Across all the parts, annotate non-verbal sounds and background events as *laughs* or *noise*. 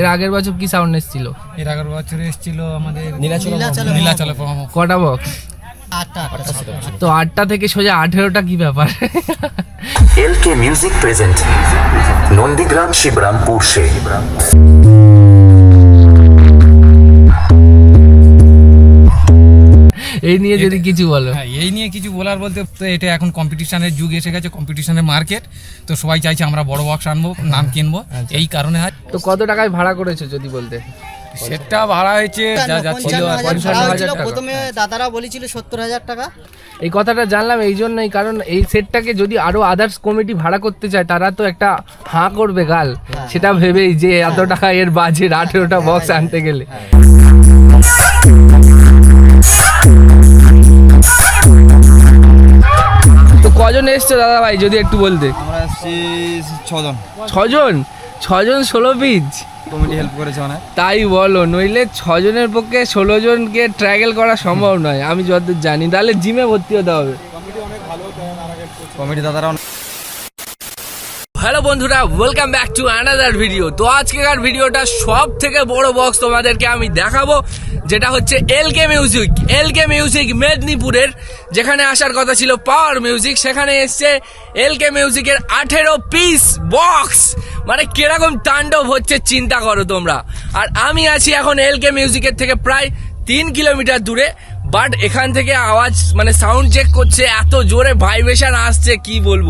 এর আগের বছর কি সাউন্ড এসেছিল? এর আগের বছর এসেছিল আমাদের নীলাচল নীলাচল কটা বক্স তো আটটা থেকে সোজা আঠেরোটা কি ব্যাপার? L K music present Nandigram Shibrampur সে। এই নিয়ে যদি কিছু বলো। হ্যাঁ এই নিয়ে কিছু বলার বলতে তো এটা এখন কম্পিটিশনের যুগ এসে গেছে কম্পিটিশনের মার্কেট তো সবাই চাইছে আমরা বড় বক্স আনব নাম কিনবো। এই কারণে হয় তো কত টাকায় ভাড়া করেছ যদি বলতে? সেটটা ভাড়া হয়েছে যা যা ছিল। প্রথমে দাদারা বলেছিল সত্তর হাজার টাকা। এই কথাটা জানলাম এই জন্যই কারণ এই সেটটাকে যদি আরও আদার্স কমিটি ভাড়া করতে চায় তারা তো একটা হাঁ করবে গাল। সেটা ভেবেই যে এত টাকা এর বাজেট আঠেরোটা বক্স আনতে গেলে। কজন এসছো দাদা ভাই যদি একটু বলতে। আমরা আসছি ছজন। ছজন? ছজন ষোলো পিচ? কমিটি হেল্প করেছে অনেক তাই বলো নইলে ছজনের পক্ষে ষোলো জনকে ট্র্যাগেল করা সম্ভব নয় আমি যতদূর জানি। তাহলে জিমে ভর্তি হতে হবে। কমিটি দাদারা হ্যালো বন্ধুরা welcome back to another video তো আজকেকার ভিডিওটা সব থেকে বড় বক্স তোমাদেরকে আমি দেখাবো। যেটা হচ্ছে এল কে মিউজিক এল কে মিউজিক মেদিনীপুরের, যেখানে আসার কথা ছিল পাওয়ার মিউজিক সেখানে এসছে এল কে মিউজিকের আঠেরো পিস বক্স মানে কীরকম তাণ্ডব হচ্ছে চিন্তা করো তোমরা। আর আমি আছি এখন এল কে মিউজিকের থেকে প্রায় তিন কিলোমিটার দূরে। বাট এখান থেকে আওয়াজ মানে সাউন্ড চেক করছে, এত জোরে ভাইব্রেশন আসছে, কি বলব?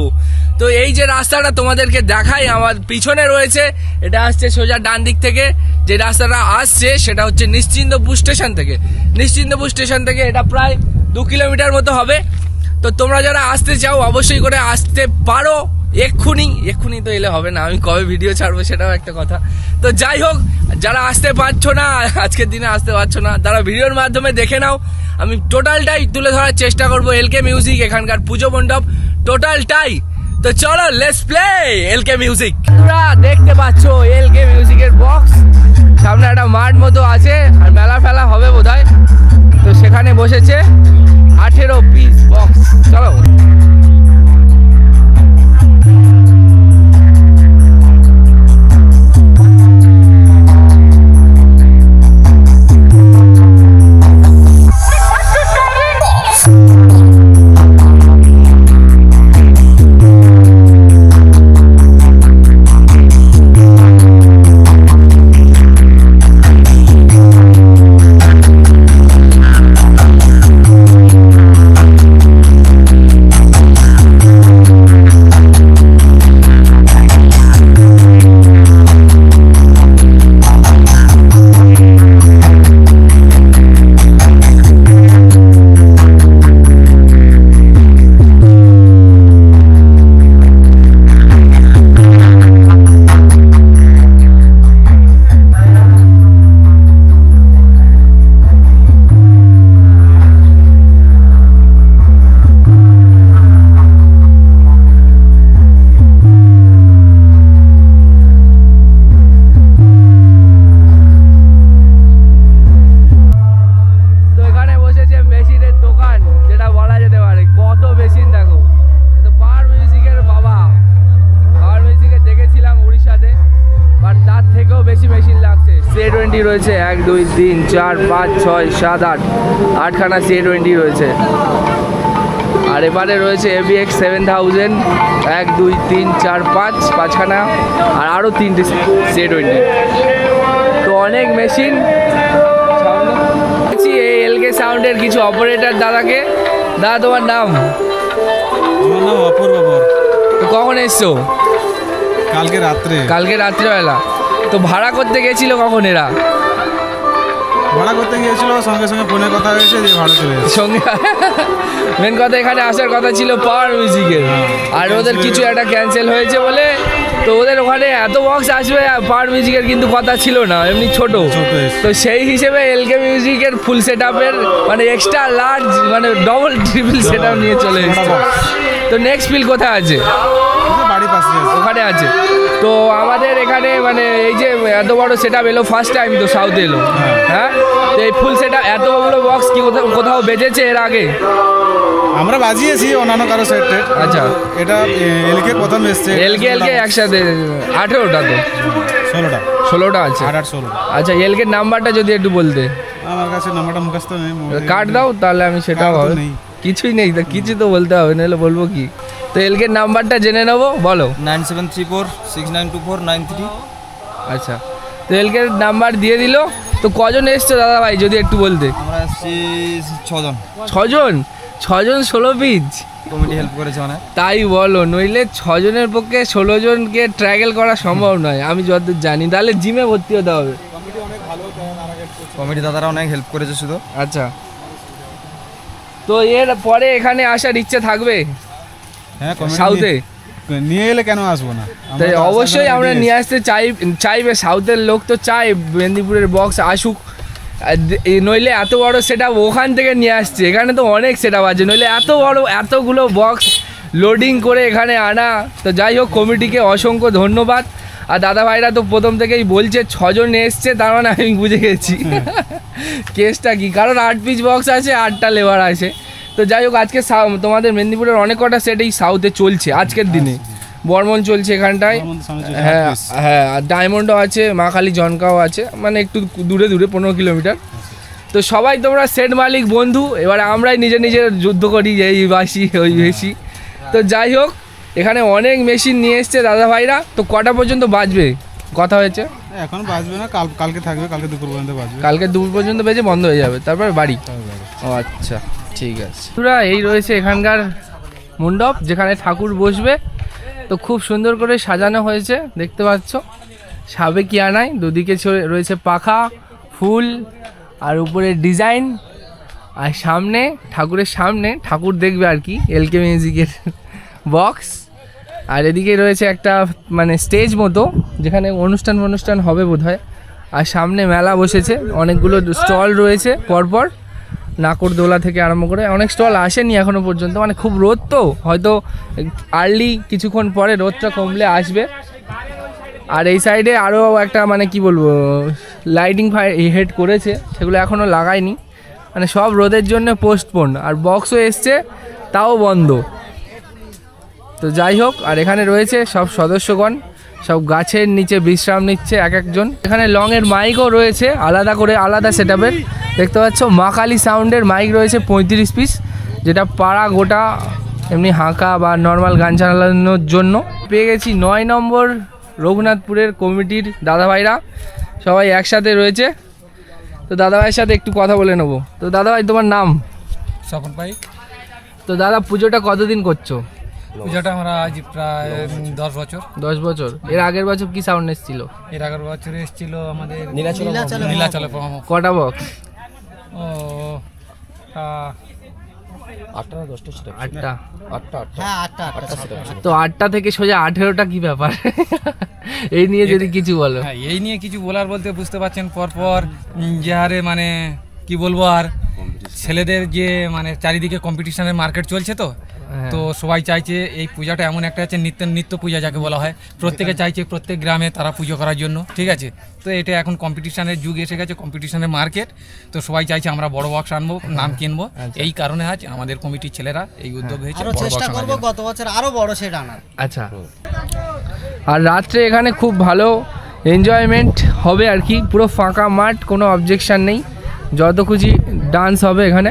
তো এই যে রাস্তাটা তোমাদেরকে দেখাই, আমার পিছনে রয়েছে, এটা আসছে সোজা ডান দিক থেকে। যে রাস্তাটা আসছে, সেটা হচ্ছে নিশ্চিন্তপুর স্টেশন থেকে। নিশ্চিন্তপুর স্টেশন থেকে এটা প্রায় দু কিলোমিটার মতো হবে। তো তোমরা যারা আসতে চাও, অবশ্যই করে আসতে পারো। এক্ষুনি এক্ষুনি তো এলে হবে না, আমি কবে ভিডিও ছাড়বো সেটাও একটা কথা। তো যাই হোক, যারা আসতে পারছ না, আজকের দিনে আসতে পারছ না, তারা ভিডিওর মাধ্যমে দেখে নাও। আমি টোটালটাই তুলে ধরার চেষ্টা করব এলকে মিউজিক এখানকার পুজো মণ্ডপ, টোটালটাই। তো চলো লেটস প্লে এলকে মিউজিক তোমরা দেখতে পাচ্ছ এলকে মিউজিকের বক্স সামনে একটা মাঠ মতো আছে, আর মেলা ফেলা হবে টোয়েন্টি রয়েছে এক দুই তিন চার পাঁচ ছয় সাত আট। আটখানা সি টোয়েন্টি রয়েছে। আর এবারে রয়েছে এবিএক্স সেভেন থাউজেন্ড এক দুই তিন চার পাঁচ পাঁচখানা আর আরও তিনটে সি টোয়েন্টি তো অনেক মেশিন এই এলকে সাউন্ডের কিছু অপারেটর দাদাকে। দাদা তোমার নাম? আমার নাম অপূর্ব কখন এসছো? কালকে রাত্রে। কালকে রাত্রেবেলা। তো ভাড়া করতে গেছিল কখন এরা? ভাড়া করতে গিয়েছিল সঙ্গে সঙ্গে ফোনে কথা হয়েছে দিয়ে ভাড়া চলে সঙ্গে *laughs* মেন কথা এখানে আসার কথা ছিল পাওয়ার মিউজিকের আর ওদের কিছু একটা ক্যান্সেল হয়েছে বলে তো ওদের ওখানে এত বক্স আসবে পাওয়ার মিউজিকের কিন্তু কথা ছিল না এমনি ছোট। তো সেই হিসেবে এলকে মিউজিকের ফুল সেট আপের মানে এক্সট্রা লার্জ মানে ডবল ট্রিপল সেট আপ নিয়ে চলে এসেছে। তো নেক্সট ফিল কোথায় আছে? বাড়ির পাশে আছে। ওখানে আছে। তো আমাদের এখানে মানে এই যে এত বড় সেট আপ এলো ফার্স্ট টাইম তো সাউথে এলো। হ্যাঁ? তো এই ফুল সেট এত বড় বক্স কি কোথাও বেজেছে এর আগে? আমরা বাজিয়েছি অন্যান্য কারও সেট আচ্ছা। এটা এলকে প্রথম এসছে। এলকে এলকে একসাথে আঠেরোটা তো? ষোলোটা। ষোলোটা আছে? আট আট ষোলোটা আচ্ছা এলকে নাম্বারটা যদি একটু বলতে। আমার কাছে নাম্বারটা মুখস্থ নেই কার্ড দাও তাহলে আমি সেটাও হবে। কিছুই নেই তো কিছু তো বলতে হবে নাহলে বলব কি? তো এলকে নাম্বারটা জেনে নেব বলো। Nine seven three four six nine two four nine three. আচ্ছা তো এলকে নাম্বার দিয়ে দিল। তো কজন এসছো দাদা ভাই যদি একটু বলতে? আমরা এসেছি ছজন। ছজন? ছজন ষোলো পিচ? কমিটি হেল্প করেছে অনেক তাই বলো নইলে ছজনের পক্ষে ষোলো জনকে ট্র্যাগেল করা সম্ভব নয় আমি যতদূর জানি। তাহলে জিমে ভর্তি হতে হবে। কমিটি দাদারা অনেক হেল্প করেছে শুধু। আচ্ছা। তো এর পরে এখানে আসার ইচ্ছে থাকবে? হ্যাঁ সাউথে? নিয়ে- এলে কেন আসব না? তাই অবশ্যই আমরা নিয়ে আসতে চাই চাইবে সাউথের লোক তো চাই মেদিনীপুরের বক্স আসুক। নইলে এত বড় সেট ওখান থেকে নিয়ে আসছে এখানে তো অনেক সেট আছে নইলে এত বড় এতগুলো বক্স লোডিং করে এখানে আনা। তো যাই হোক কমিটিকে অসংখ্য ধন্যবাদ। আর দাদা ভাইরা তো প্রথম থেকেই বলছে ছজন এসছে তার মানে আমি বুঝে গেছি। কেসটা কি? কারণ আট পিস বক্স আছে আটটা লেবার আছে। তো যাই হোক আজকে তোমাদের মেদিনীপুরের অনেক কটা সেট এই সাউথে চলছে আজকের দিনে। বর্মন চলছে এখানটায়। হ্যাঁ হ্যাঁ আর ডায়মন্ডও আছে মা কালী জনকাও আছে মানে একটু দূরে দূরে পনেরো কিলোমিটার। তো সবাই তোমরা সেট মালিক বন্ধু এবার আমরাই নিজে নিজের যুদ্ধ করি এই বাসি ওই বেশি। তো যাই হোক এখানে অনেক মেশিন নিয়ে এসছে দাদা ভাইরা তো কটা পর্যন্ত বাজবে? কথা হয়েছে। এখন বাজবে না কাল কালকে থাকবে কালকে দুপুর পর্যন্ত বাজবে। কালকে দুপুর পর্যন্ত বেজে বন্ধ হয়ে যাবে। তারপর বাড়ি। ও আচ্ছা ঠিক আছে। বন্ধুরা, এই রয়েছে এখানকার মণ্ডপ যেখানে ঠাকুর বসবে। তো খুব সুন্দর করে সাজানো হয়েছে দেখতে পাচ্ছ। সাবেকি আনায় দুদিকে রয়েছে পাখা ফুল আর উপরে ডিজাইন। আর সামনে ঠাকুরের সামনে ঠাকুর দেখবে আর কি এলকে মিউজিকের বক্স। আর এদিকে রয়েছে একটা মানে স্টেজ মতো, যেখানে অনুষ্ঠান অনুষ্ঠান হবে বোধহয়। আর সামনে মেলা বসেছে, অনেকগুলো স্টল রয়েছে পরপর, নাকরদোলা থেকে আরম্ভ করে, অনেক স্টল আসেনি এখনও পর্যন্ত মানে খুব রোদ তো, হয়তো আর্লি কিছুক্ষণ পরে রোদটা কমলে আসবে। আর এই সাইডে আরও একটা মানে কি বলব লাইটিং ফাই হেড করেছে, সেগুলো এখনও লাগায়নি। মানে সব রোদের জন্য পোস্টপোন আর বক্সও এসছে, তাও বন্ধ। তো যাই হোক আর এখানে রয়েছে সব সদস্যগণ সব গাছের নিচে বিশ্রাম নিচ্ছে এক একজন। এখানে লং এর মাইকও রয়েছে আলাদা করে আলাদা সেট দেখতে পাচ্ছ মা কালী সাউন্ডের মাইক রয়েছে পঁয়ত্রিশ পিস যেটা পাড়া গোটা এমনি হাঁকা বা নর্মাল গান চালানোর জন্য। পেয়ে গেছি নয় নম্বর রঘুনাথপুরের কমিটির দাদাভাইরা সবাই একসাথে রয়েছে। তো দাদাভাইয়ের সাথে একটু কথা বলে নেব। তো দাদাভাই তোমার নাম? স্বপন পাই তো দাদা পুজোটা কতদিন করছ? পুজোটা আমরা আজ প্রায় দশ বছর। দশ বছর। এর আগের বছর কি সাউন্ড এসেছিল? এর আগের বছর এসেছিল আমাদের নীলাচলে নীলাচলে কটা বক্স ও হ্যাঁ তো আটটা থেকে সোজা আঠেরোটা কি ব্যাপার? এই নিয়ে যদি কিছু বলো। হ্যাঁ এই নিয়ে কিছু বলার বলতে বুঝতে পারছেন পরপর যে হারে মানে কি বলব আর ছেলেদের যে মানে চারিদিকে কম্পিটিশনের মার্কেট চলছে তো। তো সবাই চাইছে এই পূজাটা এমন একটা আছে নিত্য নিত্য পূজা যাকে বলা হয়। প্রত্যেকে চাইছে প্রত্যেক গ্রামে তারা পুজো করার জন্য ঠিক আছে? তো এটা এখন কম্পিটিশনের যুগ এসে গেছে কম্পিটিশনের মার্কেট তো সবাই চাইছে আমরা বড় বক্স আনব নাম কিনবো। এই কারণে আজ আমাদের কমিটির ছেলেরা এই উদ্যোগ হয়েছে আরও বড় চেষ্টা করব গত বছর আরও বড় সেট আনার। আচ্ছা। আর রাত্রে এখানে খুব ভালো এনজয়মেন্ট হবে আর কি। পুরো ফাঁকা মাঠ কোনো অবজেকশন নেই। যত খুশি ডান্স হবে এখানে।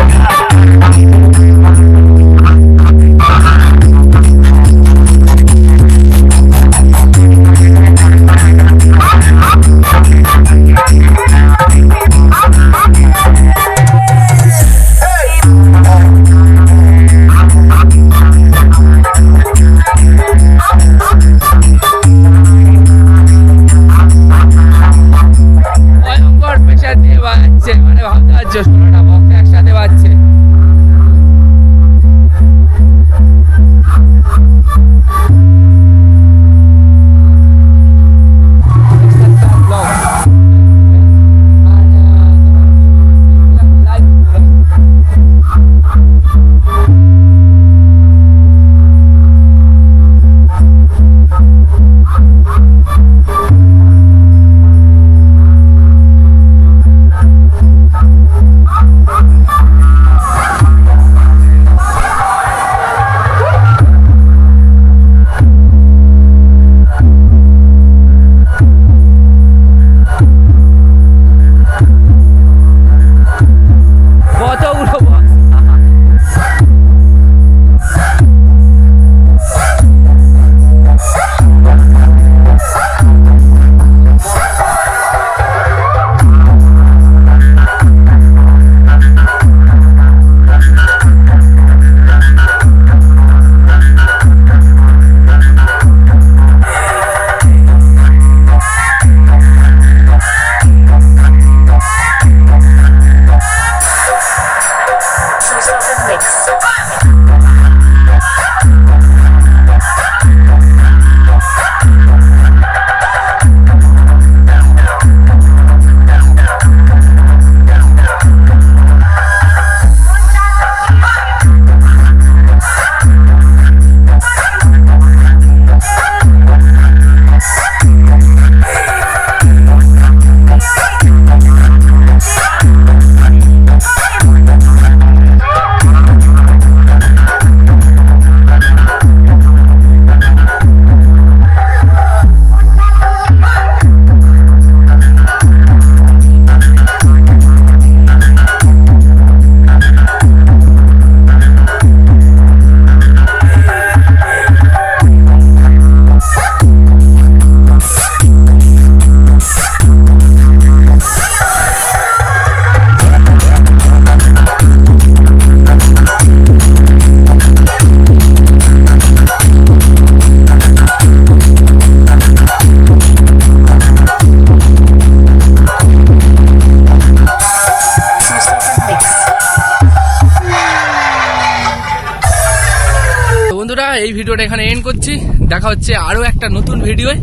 ভিডিওটা এখানে এন্ড করছি। দেখা হচ্ছে আরও একটা নতুন ভিডিওয়।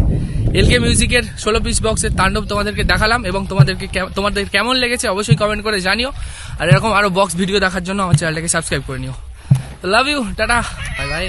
এলকে মিউজিকের ষোলো পিস বক্সের তাণ্ডব তোমাদেরকে দেখালাম এবং তোমাদেরকে তোমাদের কেমন লেগেছে অবশ্যই কমেন্ট করে জানিও। আর এরকম আরও বক্স ভিডিও দেখার জন্য আমার চ্যানেলটাকে সাবস্ক্রাইব করে নিও। Love you ta ta bye bye